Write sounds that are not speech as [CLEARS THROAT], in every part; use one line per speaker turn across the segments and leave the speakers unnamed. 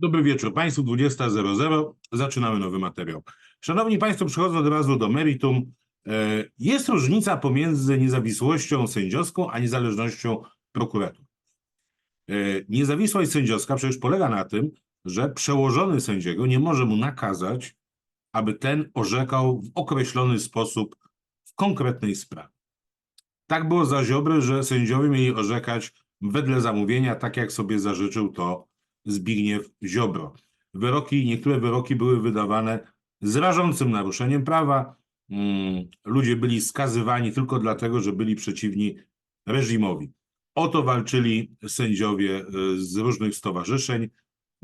Dobry wieczór Państwu, 20.00. Zaczynamy nowy materiał. Szanowni Państwo, przechodzę od razu do meritum. E, Jest różnica pomiędzy niezawisłością sędziowską a niezależnością prokuratur. E, Niezawisłość sędziowska przecież polega na tym, że przełożony sędziego nie może mu nakazać, aby ten orzekał w określony sposób w konkretnej sprawie. Tak było za Ziobry, że sędziowie mieli orzekać wedle zamówienia, tak jak sobie zażyczył to Zbigniew Ziobro. Wyroki, niektóre wyroki były wydawane z rażącym naruszeniem prawa. Mm, Ludzie byli skazywani tylko dlatego, że byli przeciwni reżimowi. O to walczyli sędziowie y, z różnych stowarzyszeń.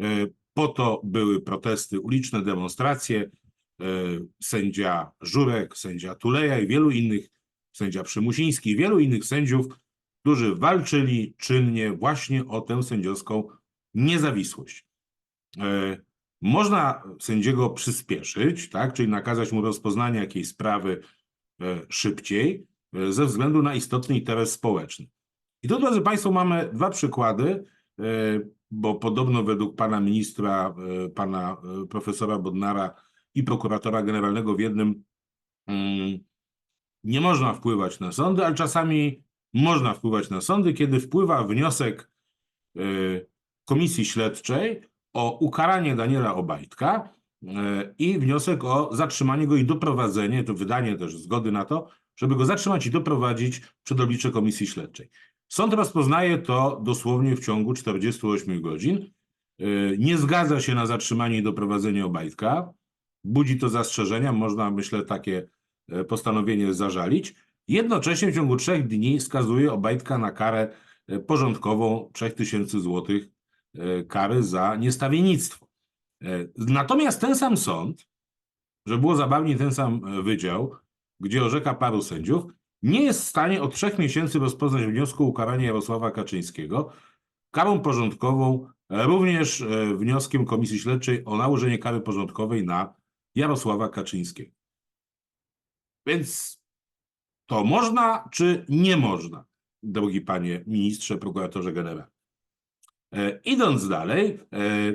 Y, Po to były protesty uliczne, demonstracje. Y, Sędzia Żurek, sędzia Tuleja i wielu innych, sędzia Przymusiński wielu innych sędziów, którzy walczyli czynnie właśnie o tę sędziowską niezawisłość. E, Można sędziego przyspieszyć, tak, czyli nakazać mu rozpoznanie jakiejś sprawy e, szybciej, e, ze względu na istotny interes społeczny. I tu, drodzy Państwo, mamy dwa przykłady, bo podobno według pana ministra, pana profesora Bodnara i prokuratora generalnego w jednym mm, nie można wpływać na sądy, ale czasami można wpływać na sądy, kiedy wpływa wniosek Komisji Śledczej o ukaranie Daniela Obajtka e, i wniosek o zatrzymanie go i doprowadzenie, to wydanie też zgody na to, żeby go zatrzymać i doprowadzić przed oblicze Komisji Śledczej. Sąd rozpoznaje to dosłownie w ciągu 48 godzin. E, Nie zgadza się na zatrzymanie i doprowadzenie Obajtka. Budzi to zastrzeżenia, można myślę takie e, postanowienie zażalić. Jednocześnie w ciągu trzech dni skazuje Obajtka na karę porządkową 3000 złotych kary za niestawiennictwo. E, Natomiast ten sam sąd, że było zabawniej ten sam e, wydział, gdzie orzeka paru sędziów, nie jest w stanie od trzech miesięcy rozpoznać wniosku o ukaranie Jarosława Kaczyńskiego karą porządkową, e, również e, wnioskiem Komisji Śledczej o nałożenie kary porządkowej na Jarosława Kaczyńskiego. Więc to można, czy nie można, drogi panie ministrze, prokuratorze generalny? E, Idąc dalej, e,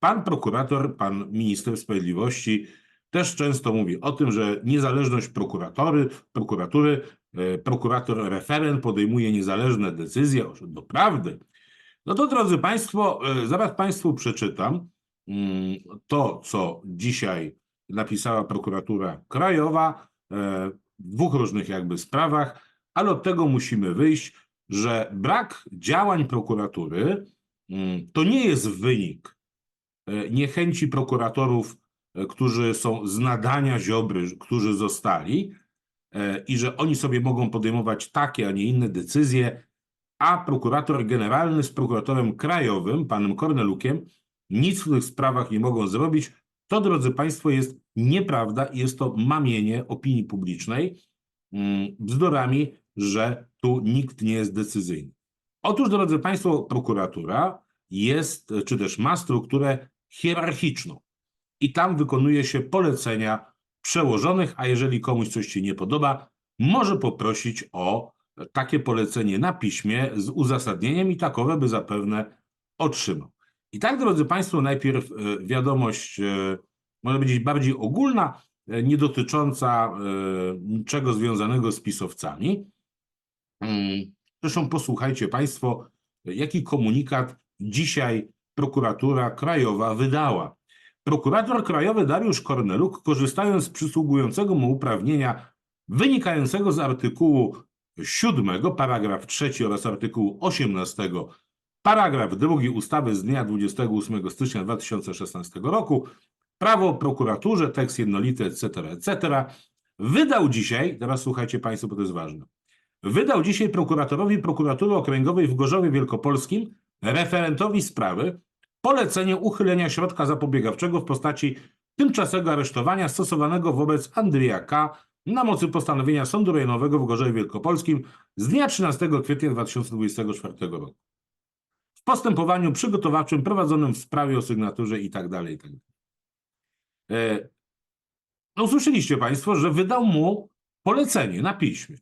pan prokurator, pan minister sprawiedliwości też często mówi o tym, że niezależność prokuratory, prokuratury, e, prokurator referent podejmuje niezależne decyzje, doprawdy. No to drodzy państwo, zaraz państwu przeczytam mm, to, co dzisiaj napisała prokuratura krajowa w dwóch różnych jakby sprawach, ale od tego musimy wyjść, że brak działań prokuratury to nie jest wynik e, niechęci prokuratorów, e, którzy są z nadania Ziobry, którzy zostali e, i że oni sobie mogą podejmować takie, a nie inne decyzje, a prokurator generalny z prokuratorem krajowym, panem Kornelukiem, nic w tych sprawach nie mogą zrobić. To, drodzy Państwo, jest nieprawda i jest to mamienie opinii publicznej mm, bzdurami, że tu nikt nie jest decyzyjny. Otóż, drodzy Państwo, prokuratura jest, czy też ma strukturę hierarchiczną i tam wykonuje się polecenia przełożonych, a jeżeli komuś coś się nie podoba, może poprosić o takie polecenie na piśmie z uzasadnieniem i takowe by zapewne otrzymał. I tak, drodzy Państwo, najpierw e, wiadomość, e, może powiedzieć bardziej ogólna, e, nie dotycząca niczego związanego z pisowcami. Zresztą posłuchajcie Państwo, jaki komunikat dzisiaj prokuratura krajowa wydała. Prokurator krajowy Dariusz Korneluk, korzystając z przysługującego mu uprawnienia wynikającego z artykułu 7, paragraf 3 oraz artykułu 18, paragraf 2 ustawy z dnia 28 stycznia 2016 roku, prawo o prokuraturze, tekst jednolity, etc., etc., wydał dzisiaj, teraz słuchajcie Państwo, bo to jest ważne, wydał dzisiaj prokuratorowi prokuratury okręgowej w Gorzowie Wielkopolskim, referentowi sprawy, polecenie uchylenia środka zapobiegawczego w postaci tymczasowego aresztowania stosowanego wobec Andrzeja K. na mocy postanowienia Sądu Rejonowego w Gorzowie Wielkopolskim z dnia 13 kwietnia 2024 roku. W postępowaniu przygotowawczym prowadzonym w sprawie o sygnaturze i tak dalej, i tak. E, No słyszeliście Państwo, że wydał mu polecenie na piśmie,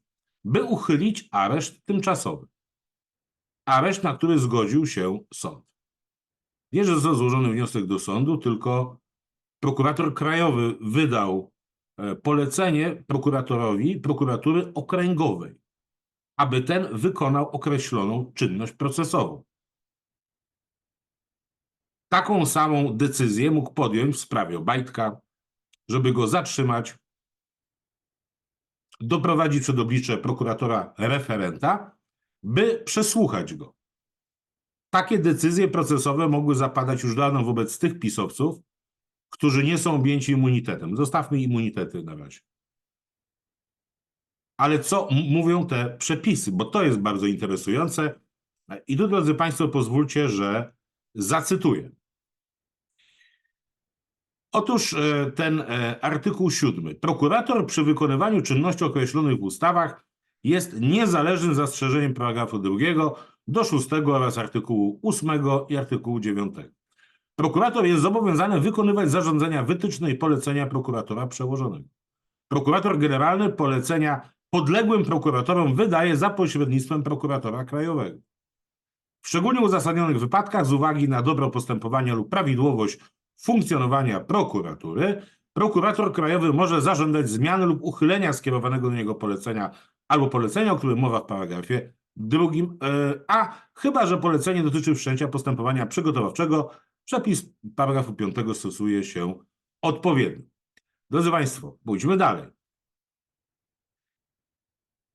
by uchylić areszt tymczasowy. Areszt, na który zgodził się sąd. nie, że został złożony wniosek do sądu, tylko prokurator krajowy wydał e, polecenie prokuratorowi prokuratury okręgowej, aby ten wykonał określoną czynność procesową. Taką samą decyzję mógł podjąć w sprawie Obajtka, żeby go zatrzymać, doprowadzić przed oblicze prokuratora referenta, by przesłuchać go. Takie decyzje procesowe mogły zapadać już dawno wobec tych pisowców, którzy nie są objęci immunitetem. Zostawmy immunitety na razie. Ale co mówią te przepisy? Bo to jest bardzo interesujące. I tu, drodzy Państwo, pozwólcie, że zacytuję. Otóż e, ten e, artykuł siódmy. Prokurator przy wykonywaniu czynności określonych w ustawach jest niezależnym zastrzeżeniem paragrafu drugiego do szóstego oraz artykułu ósmego i artykułu dziewiątego. Prokurator jest zobowiązany wykonywać zarządzenia wytyczne i polecenia prokuratora przełożonego. Prokurator generalny polecenia podległym prokuratorom wydaje za pośrednictwem prokuratora krajowego. W szczególnie uzasadnionych wypadkach z uwagi na dobro postępowania lub prawidłowość funkcjonowania prokuratury, prokurator krajowy może zażądać zmiany lub uchylenia skierowanego do niego polecenia albo polecenia, o którym mowa w paragrafie drugim, e, a chyba, że polecenie dotyczy wszczęcia postępowania przygotowawczego, przepis paragrafu 5 stosuje się odpowiednio. Drodzy Państwo, pójdźmy dalej.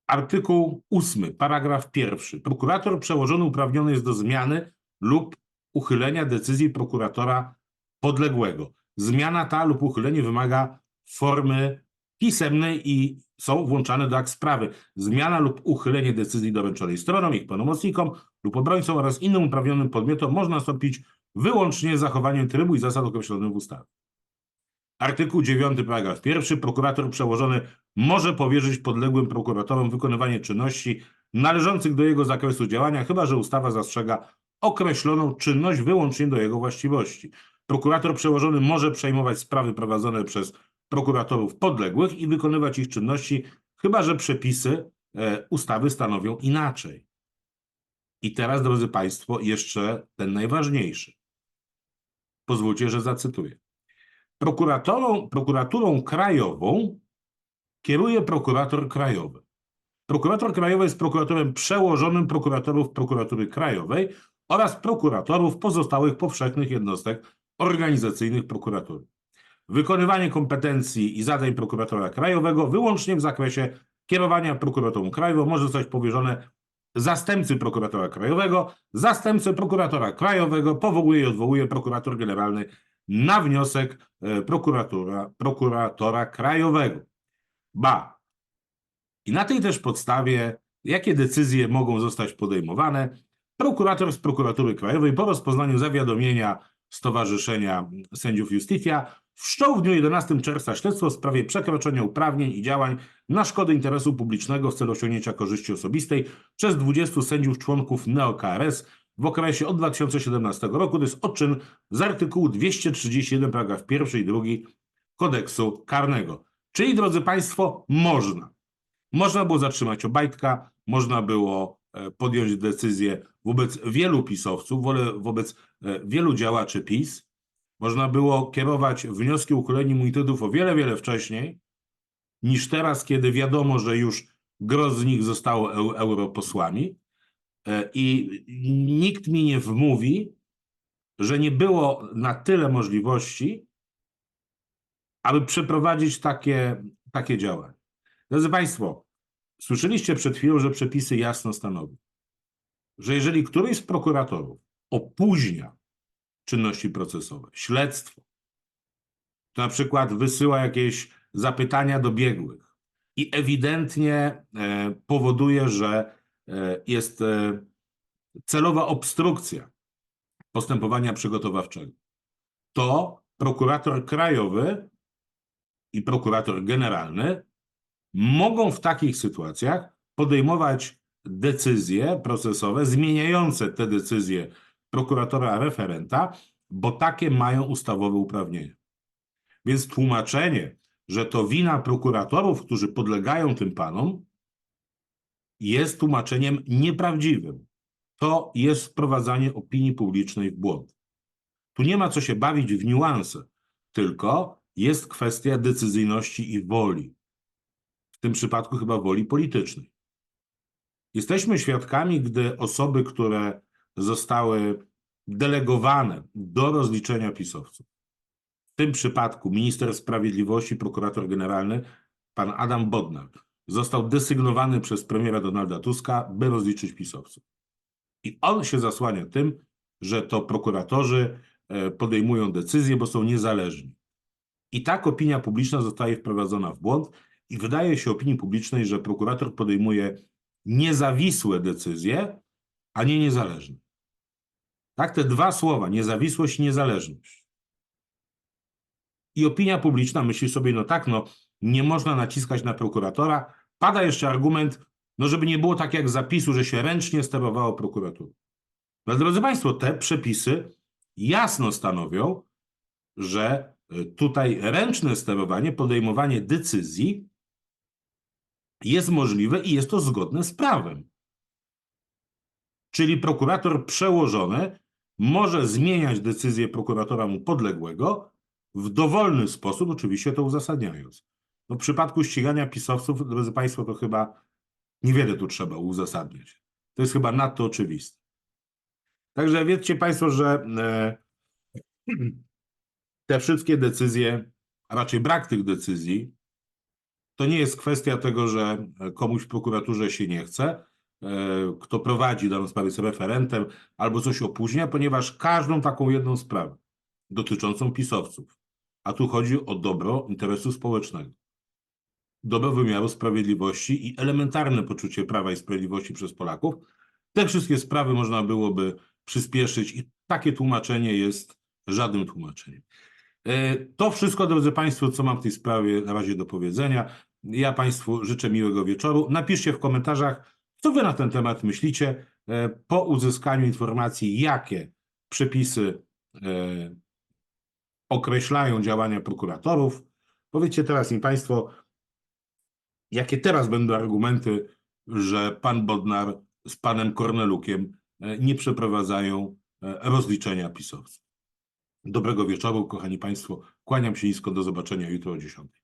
Artykuł 8, paragraf 1. Prokurator przełożony uprawniony jest do zmiany lub uchylenia decyzji prokuratora podległego. Zmiana ta lub uchylenie wymaga formy pisemnej i są włączane do akt sprawy. Zmiana lub uchylenie decyzji doręczonej stronom, ich pełnomocnikom lub obrońcom oraz innym uprawnionym podmiotom można nastąpić wyłącznie zachowaniem trybu i zasad określonych w ustawie. Artykuł 9, paragraf 1. Prokurator przełożony może powierzyć podległym prokuratorom wykonywanie czynności należących do jego zakresu działania, chyba że ustawa zastrzega określoną czynność wyłącznie do jego właściwości. Prokurator przełożony może przejmować sprawy prowadzone przez prokuratorów podległych i wykonywać ich czynności, chyba że przepisy e, ustawy stanowią inaczej. I teraz, drodzy Państwo, jeszcze ten najważniejszy. Pozwólcie, że zacytuję. Prokuratorą, prokuraturą krajową kieruje prokurator krajowy. Prokurator krajowy jest prokuratorem przełożonym prokuratorów prokuratury krajowej oraz prokuratorów pozostałych powszechnych jednostek organizacyjnych prokuratury. Wykonywanie kompetencji i zadań prokuratora krajowego wyłącznie w zakresie kierowania prokuraturą krajową może zostać powierzone zastępcy prokuratora krajowego. Zastępcę prokuratora krajowego powołuje i odwołuje prokurator generalny na wniosek e, prokuratora, prokuratora krajowego. Ba. I na tej też podstawie, jakie decyzje mogą zostać podejmowane, prokurator z prokuratury krajowej po rozpoznaniu zawiadomienia Stowarzyszenia Sędziów Justitia wszczął w dniu 11 czerwca śledztwo w sprawie przekroczenia uprawnień i działań na szkodę interesu publicznego w celu osiągnięcia korzyści osobistej przez 20 sędziów członków NeoKRS w okresie od 2017 roku. To jest odczyn z artykułu 231 paragraf 1 i 2 kodeksu karnego. Czyli, drodzy Państwo, można. Można było zatrzymać Obajtka, można było podjąć decyzję wobec wielu pisowców, wobec e, wielu działaczy PiS. Można było kierować wnioski o uchylenie immunitetów o wiele, wiele wcześniej niż teraz, kiedy wiadomo, że już gros z nich zostało eu- europosłami. E, I nikt mi nie wmówi, że nie było na tyle możliwości, aby przeprowadzić takie, takie działania. Drodzy Państwo, słyszeliście przed chwilą, że przepisy jasno stanowią, że jeżeli któryś z prokuratorów opóźnia czynności procesowe, śledztwo, to na przykład wysyła jakieś zapytania do biegłych i ewidentnie e, powoduje, że e, jest e, celowa obstrukcja postępowania przygotowawczego, to prokurator krajowy i prokurator generalny mogą w takich sytuacjach podejmować decyzje procesowe zmieniające te decyzje prokuratora referenta, bo takie mają ustawowe uprawnienia. Więc tłumaczenie, że to wina prokuratorów, którzy podlegają tym panom, jest tłumaczeniem nieprawdziwym. To jest wprowadzanie opinii publicznej w błąd. Tu nie ma co się bawić w niuanse, tylko jest kwestia decyzyjności i woli. Tym przypadku chyba woli politycznej. Jesteśmy świadkami, gdy osoby, które zostały delegowane do rozliczenia pisowców, w tym przypadku minister sprawiedliwości, prokurator generalny, pan Adam Bodnar, został desygnowany przez premiera Donalda Tuska, by rozliczyć pisowców. I on się zasłania tym, że to prokuratorzy e, podejmują decyzje, bo są niezależni. I tak opinia publiczna zostaje wprowadzona w błąd i wydaje się opinii publicznej, że prokurator podejmuje niezawisłe decyzje, a nie niezależne. Tak, te dwa słowa, niezawisłość i niezależność. I opinia publiczna myśli sobie, no tak, no nie można naciskać na prokuratora. Pada jeszcze argument, no żeby nie było tak jak zapisu, że się ręcznie sterowało prokuraturą. No, drodzy Państwo, te przepisy jasno stanowią, że y, tutaj ręczne sterowanie, podejmowanie decyzji jest możliwe i jest to zgodne z prawem. Czyli prokurator przełożony może zmieniać decyzję prokuratora mu podległego w dowolny sposób, oczywiście to uzasadniając. No, w przypadku ścigania pisowców, drodzy Państwo, to chyba niewiele tu trzeba uzasadniać. To jest chyba nadto oczywiste. Także wiedzcie Państwo, że e, [CLEARS THROAT] te wszystkie decyzje, a raczej brak tych decyzji, to nie jest kwestia tego, że komuś w prokuraturze się nie chce, e, kto prowadzi daną sprawę jest referentem albo coś opóźnia, ponieważ każdą taką jedną sprawę dotyczącą pisowców, a tu chodzi o dobro interesu społecznego, dobro wymiaru sprawiedliwości i elementarne poczucie prawa i sprawiedliwości przez Polaków, te wszystkie sprawy można byłoby przyspieszyć i takie tłumaczenie jest żadnym tłumaczeniem. E, To wszystko, drodzy Państwo, co mam w tej sprawie na razie do powiedzenia. Ja Państwu życzę miłego wieczoru. Napiszcie w komentarzach, co Wy na ten temat myślicie e, po uzyskaniu informacji, jakie przepisy e, określają działania prokuratorów. Powiedzcie teraz mi Państwo, jakie teraz będą argumenty, że Pan Bodnar z Panem Kornelukiem e, nie przeprowadzają rozliczenia pisowców. Dobrego wieczoru, kochani Państwo. Kłaniam się nisko, do zobaczenia jutro o 10.